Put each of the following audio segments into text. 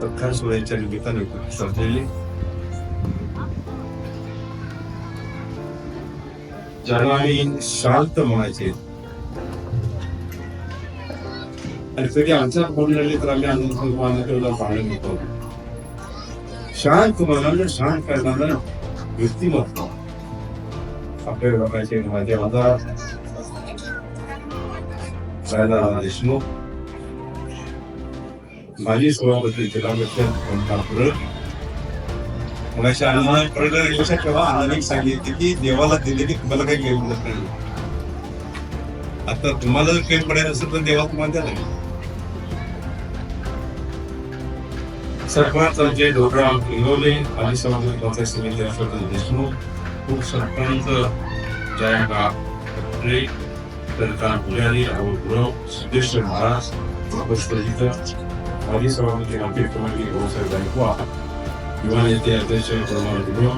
सत्कार सोहळ्याच्या निमित्ताने उपस्थित सजलेले ज्यांना आम्ही शांत म्हणायचे आणि तरी आमच्या फोन लागले तर आम्ही अनुभवाला पाहणं घेतो शांत मनाला शांत करताना व्यक्तिमत्व आपल्या लोकांचे माझे आमदार राजा देशमुख माजी सभापती जिल्हामध्ये पंढरपूर मगाशी आनंद परत लक्षात ठेवा आनंद सांगितले की देवाला दिले की तुम्हाला काही घेऊन नाही. आता तुम्हाला जर काही पडायला असेल तर देवा तुम्हाला द्या लागेल. सरपंच अजय ढोबराम इंगवले माजी सभापती काँग्रेस समिती हर्षवर्धन देशमुख उपसरपंच जयंका रे सरकार पुजारी राहुल गुरव सिद्धेश्वर महाराज उपस्थित माजी सभापती मंत्री कमिटी भाऊसाहेब गायकवाड युवा नेते अध्यक्ष प्रमाण गुरव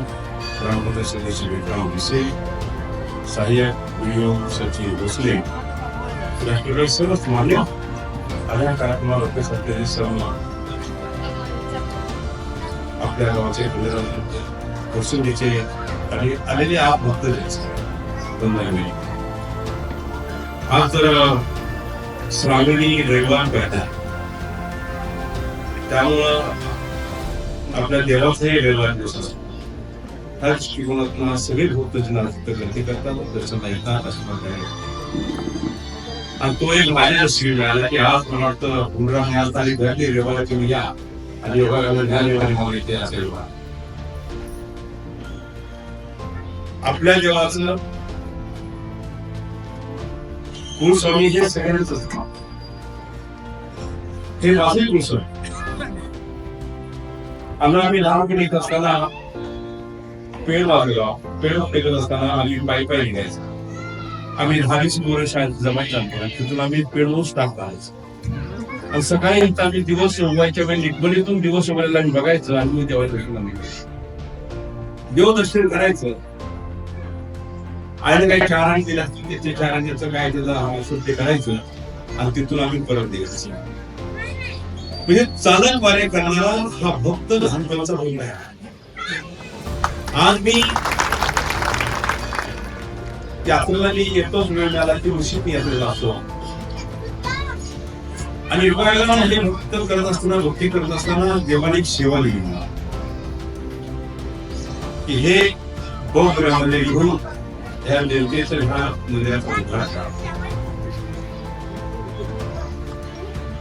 ग्रामपंचायत सदस्य विक्रम भिसे सहाय्यक व्हिडिओ सचिव भोसले राष्ट्रीय सर्वच मान्य आल्या कार्यक्रमाला उपस्थित सर्व आपल्या गावाचे वसुलीचे आणि आलेले आप भक्त बंधन आज तर श्रावणी रविवार पेठ त्यामुळं आपल्या देवाचाही हे रविवार दिवस असतो ह्या दृष्टिकोनातून सगळे भक्त जना गर्दी करतात दर्शन येतात असं प्रकारे. आणि तो एक माझ्या श्री मिळाला की आज मला वाटतं पुनरा मिळाला आणि घरली रेवाला तुम्ही या. आणि योगाला ज्ञान योगाने मला इथे असेल बा. आपल्या देवाचं कुलस्वामी हे सगळ्यांच असतं हे माझे कुलस्वामी. आम्हाला आम्ही लहानपणी येत असताना पेड वाजलो पेड पेटत असताना आम्ही पायी पायी निघायचो. आम्ही दहावीस मुलं शाळेत जमायचं आमच्या तिथून आम्ही पेडवूच टाकतो आणि सकाळी इथं आम्ही दिवस उभायच्या वेळी निगबडीतून दिवस उभारायला आम्ही बघायचं आणि मग देवाच्या दर्शनाला निघायचं. देवदर्शन करायचं. आणि काही चारांनी दिल्या असतील ते काय त्याचा ते करायचं. आणि तिथून आम्ही परत द्यायचं म्हणजे चालक वारे करणारा हा भक्त लहानपणाचा होऊन आहे. आज मी यात्रेला मी येतोच वेळ मिळाला की ऋषी मी यात्रेला असतो आणि योगायोगाला हे भक्त करत असताना भक्ती करत असताना देवाने एक सेवा लिहिली. मला. की हे बहुग्रहामध्ये लिहून ह्या देवतेचं ह्या मंदिराचा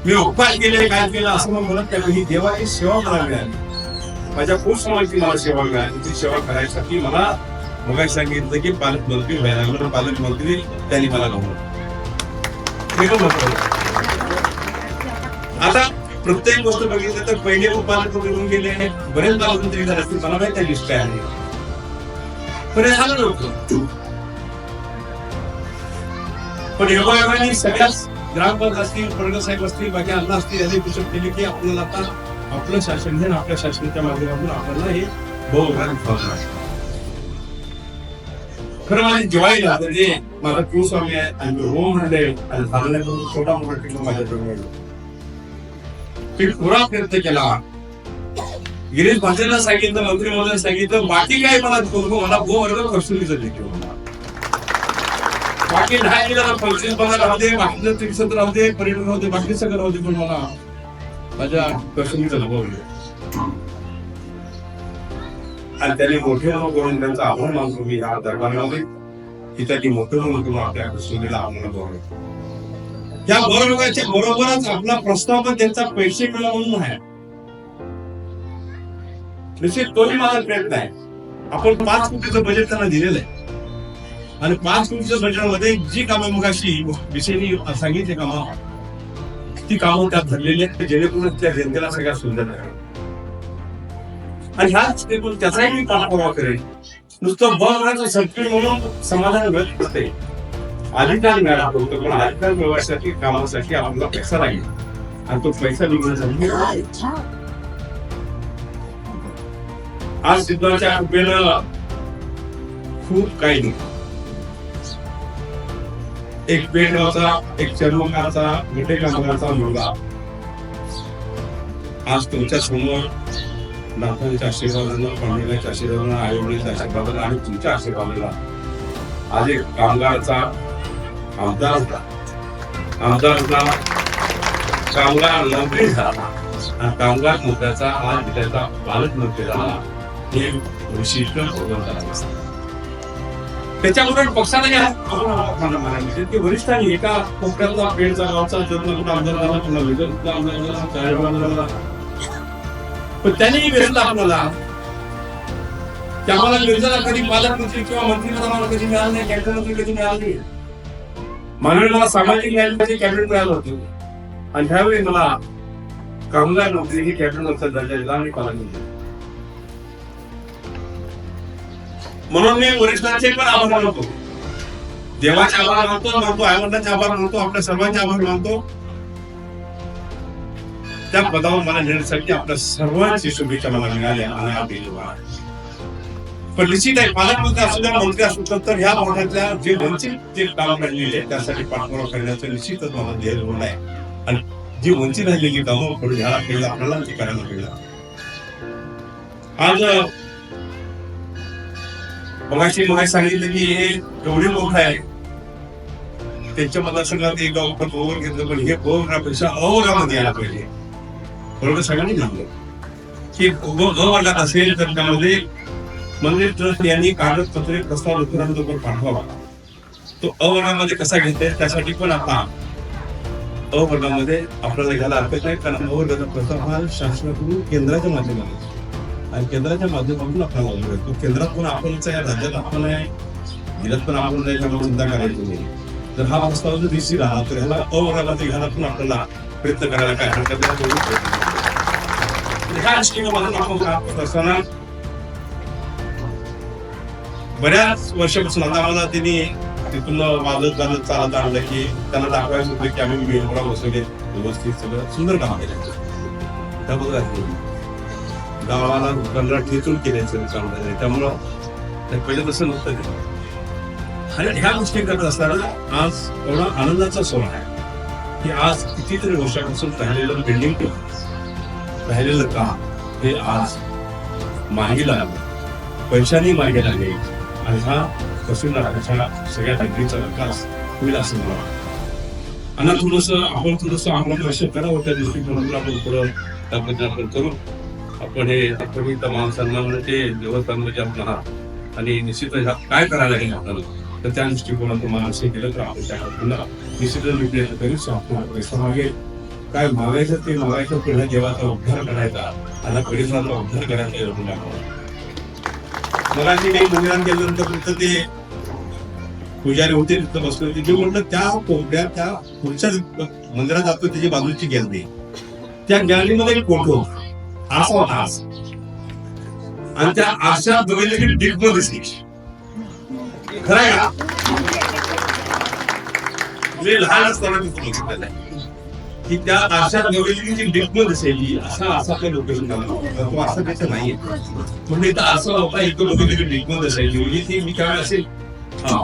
मी उपाय केले काय केलं? असं मग म्हणत त्याला ही देवाची सेवा मला मिळाली माझ्या खूप समाजाची मला सेवा मिळाली. ती सेवा करायसाठी मला मग सांगितलं की पालकमंत्री व्हायला लागलं पालकमंत्री त्यांनी मला गमवलं आता प्रत्येक गोष्ट बघितलं तर पहिले पालकमंत्री होऊन गेले. बरेच पालकमंत्री झाले असतील मला माहिती लिस्ट काय आहे. पण हे झालं नव्हतं. पण योगायोगाने सगळ्याच ग्रामपंचायत असतील प्रगत असतील बाकी अण्णा असतील यांनी पुस्तक केले की आपल्याला आता आपलं शासन घेणं आपल्या शासनाच्या माध्यमातून आपल्याला हे बहुग्राम फळणार आहे. खरं माझी दिवाळीला म्हणजे माझा स्वामी आहे आणि मी हो म्हणले आणि झालेला छोटा मोठा टिकलो माझ्या जवळ मी पुरा प्रयत्न केला. गिरीश भाषेला सांगितलं मंत्री महोदय सांगितलं बाकी काय मला मला भो वर्ग कस्तुरीचं देखील बाकी नाही राहू दे बाकीचं त्रिशत राहू दे पर्यटन राहू दे बाकी सगळं राहू दे पण मला माझ्या कस्तुरीचं अनुभव आणि त्यांनी मोठे नाव करून त्यांचा आभार मानतो मी या दरबारामध्ये. की त्यांनी मोठे म्हणून करून आपल्या कस्तुरीला आम्हाला गौरव या बरोबरच्या बरोबरच आपला प्रस्ताव पण त्यांचा पैसे मिळा म्हणून आहे. निश्चित तोही माझा प्रयत्न आहे. आपण पाच कोटीचं बजेट त्यांना दिलेलं आहे. आणि पाच कोटीच्या बजेटमध्ये जी कामं मग अशी विषयी सांगितली कामं ती कामं त्यात धरलेली आहेत जेणेकरून त्या जनतेला सगळ्या सुंदर आहे. आणि ह्याच टेबल त्याचाही मी पाठपुरावा करेन. नुसतं बघायचं सर्किट म्हणून समाधान व्यक्त करते अधिकार मिळाला होतो पण अधिकार मिळवायसाठी कामासाठी आपल्याला पैसा लागेल आणि तो पैसा निघण्यासाठी आज सिद्धाच्या कृपेनं खूप काही नाही. एक पेडगावचा एक चर्मकाराचा मिठे कामगारचा मुलगा. आज तुमच्यासमोर नाथांच्या आशीर्वादानं पांडुरंगाच्या आशीर्वादानं आई आशीर्वादानं आणि तुमच्या आशीर्वादाला आज एक कामगारचा आमदार होता. आमदार होता. कामगार मंत्री झाला. आणि कामगार मुद्द्याचा आज त्याचा पालकमंत्री झाला. हे विशिष्ट भगवंताचं असतं. त्याच्यामुळे पक्षाला या मला वरिष्ठांनी एका कोकणातला पेडचा गावचा जन्म कुठं आमदार झाला पुन्हा विदर्भ कुठं आमदार झाला पण त्यांनी विरोध आपल्याला की आम्हाला मिर्जाला कधी पालकमंत्री किंवा मंत्रीपद आम्हाला कधी मिळालं नाही कॅबिनेट मंत्री कधी मिळालं नाही. मानवी मला सामाजिक न्यायालयाचे कॅबिनेट मिळालं होतं. आणि ह्यावेळी मला कामगार नोकरी ही कॅबिनेट मंत्री दर्जा दिला आणि पालकमंत्री म्हणून मी वरिष्ठांचे पण आभार मानतो. देवाचे आभार मानतो मानतो आईवडिलांचे आभार मानतो आपल्या सर्वांचे आभार मानतो. त्या पदावर मला नेण्यासाठी आपल्या सर्वांची शुभेच्छा मला मिळाल्या आणि हा बिल पण निश्चित आहे पालकमंत्री असू द्या मंत्री असू द्या, तर ह्या भागातल्या जे वंचित जे काम राहिलेले आहे, त्यासाठी पाठपुरावा करण्याचं निश्चितच मला ध्येय होणार आहे. आणि जी वंचित राहिलेली कामं आपण ह्या पाहिजे आपल्याला करायला पाहिजे आज मगाशी मला सांगितलं की हे एवढे मोठं आहे. त्यांच्या मतदारसंघात एक गाव पण ओव्हर घेतलं पण हे ओव्हरापेक्षा अवघामध्ये यायला पाहिजे. बरोबर सगळ्यांनी म्हणलं की ग वर्गात असेल तर त्यामध्ये मंदिर ट्रस्ट यांनी कागदपत्रे प्रस्ताव लोकांबरोबर पाठवावा. तो अवर्णामध्ये कसा घेता येईल त्यासाठी पण आता अवर्णामध्ये आपल्याला घ्यायला हरकत नाही कारण अ प्रस्ताव हा शासनाकडून केंद्राच्या माध्यमातून. आणि केंद्राच्या माध्यमातून आपल्याला लागू आहे तो केंद्रात पण आपणच आहे राज्यात आपण आहे जिल्ह्यात पण आपण आहे त्यामुळे चिंता करायची नाही. तर हा प्रस्ताव जर दिसी राहिला तर ह्याला अवघाला ते घ्यायला पण आपल्याला प्रयत्न करायला काय हरकत नाही दोन्ही प्रयत्न करायचे. ह्या आपण काम असताना बऱ्याच वर्षापासून आता मला त्यांनी तिथून वाजत गाजत चालत आणलं की त्यांना दाखवायचं होतं की आम्ही मेळघोडा बसवले व्यवस्थित सगळं सुंदर काम केलं. त्याबद्दल गावाला लोकांना ठेचून केल्याचं काम झालं त्यामुळं ते पहिले तसं नव्हतं ते. आणि ह्या गोष्टी करत असताना आज एवढा आनंदाचा सोहळा आहे की आज कितीतरी वर्षापासून राहिलेलं बिल्डिंग राहिलेलं काम हे आज मागे लागलं पैशाने मागे लागले आणि हा कसून राहण्याच्या सगळ्या नगरीचा विकास होईल असं मला वाटतं. आणि थोडस आपण थोडस आम्हाला लक्ष करावं त्या दृष्टिकोनातून आपण पुढं त्याबद्दल आपण करू आपण हे आपण त्या माणसांना ते देवस्थानमध्ये आपण आहात. आणि निश्चितच काय करायला लागेल आपल्याला? तर त्या दृष्टिकोनातून माणसे असं केलं तर आपण त्या पुन्हा निश्चितच मी प्रयत्न आपण पैसा मागेल काय मागायचं ते मागायचं पुढे देवाचा उद्धार करायचा. आणि परिसराचा उद्धार करायचा हे मला काही मंदिरात गेल्यानंतर तिथं ते पुजारी होते तिथं बसले होते. जे म्हणलं त्या कोपऱ्यात त्या पुढच्या मंदिरात जातो त्याची बाजूची गॅलरी. त्या गॅलरीमध्ये एक फोटो असा होता आणि त्या आशा बघितलं की डिग दिसली खरं आहे का? मी लहान असताना मी फोटो आहे. की त्या आशा बघितली की डिग दिसायची. असा असा काही लोकेशन तो असं त्याचं नाहीये. म्हणजे इथं असं होता इथं बघितलं की डिग दिसायची. म्हणजे ती मी काय असेल? हा.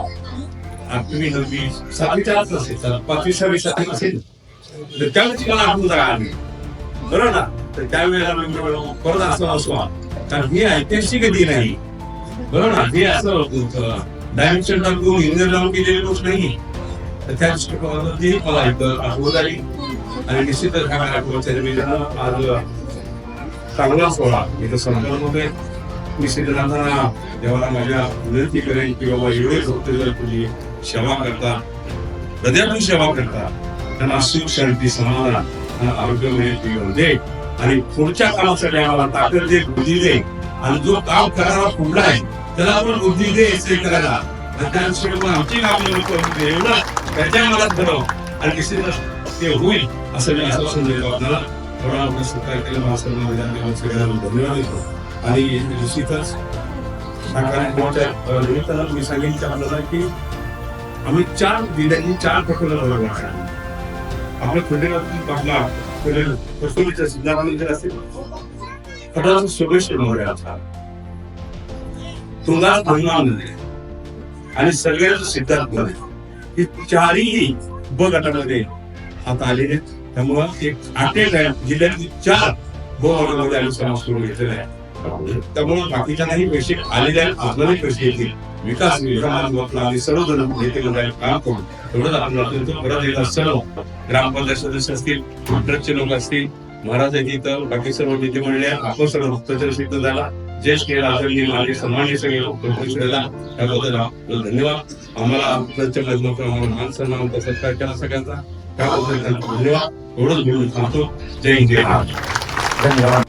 आठवी नववी सातवीच्या आत असेल पाचवी सहावी सातवी असेल. तर त्यावेळेची मला आठवण जागा आली. बरोबर ना तर त्यावेळेला म्हणजे म्हणलो, परत असं असो कारण ही ऐतिहासिक कधी नाही बरोबर ना हे असं डायमेन्शन टाकून इंजिनियर लावून केलेली गोष्ट नाही. तर त्या दृष्टिकोनातून ती मला इथं आठवत आली. आणि निश्चितच ह्या कार्यक्रमाच्या आज चांगला सोहळा. इथं संपन्न होतोय मी सिद्धनाथांना देवाला माझ्या विनंती करेन की बाबा एवढे भक्त जर तुझी सेवा करता हृदयातून सेवा करता त्यांना सुख शांती समाधान. आरोग्य आरोग्यमय जीवन दे आणि पुढच्या कामासाठी आम्हाला ताकद दे बुद्धी दे. आणि जो काम करायला पुढला आहे त्याला आपण बुद्धी दे हे करायला. आणि त्यानुसार आमची कामं लोक एवढं. त्याच्या मनात धरव आणि निश्चितच ते होईल असं मी आश्वासन देतो आपल्याला. थोडा आपण सरकार केलं महासंघ मैदान सगळ्यांना धन्यवाद देतो. आणि निश्चितच निमित्तानं मी सांगेन की आपल्याला की आम्ही चार दिंड्यांनी चार प्रकल्प बनवणार आपल्या खुलेगातून आपला कसोलीच्या सिद्धार्थ मंदिर असेल. कटाचा सुगेश मोहऱ्याचा तुंगार गंगा मंदिर आणि सगळ्याच सिद्धार्थमध्ये हे चारही ब गटामध्ये हात आलेले आहेत. त्यामुळं एक आटेल आहे. जिल्ह्यातली चार ब गोमार्गामध्ये आम्ही समाज करून घेतलेला आहे. त्यामुळे बाकीच्या नाही पैसे आलेले आहेत. आपल्यालाही पैसे येतील. विकास विकासाबाबतीत आम्ही सर्वजण नेते मंडळी काम करून एवढंच आपण परत येत सर्व. ग्रामपंचायत सदस्य असतील ट्रकचे लोक असतील. महाराज आहेत इथं बाकी सर्व नेते मंडळी आपण सर्व भक्तजन सिद्ध झाला ज्येष्ठ आदरणीय माझे सन्मान्य सगळे परिषदेला त्याबद्दल आपलं धन्यवाद. आम्हाला प्रत्येक लग्न मान सन्मान होता सत्कार केला सगळ्यांचा. त्याबद्दल धन्यवाद. एवढंच बोलून थांबतो. जय जय धन्यवाद.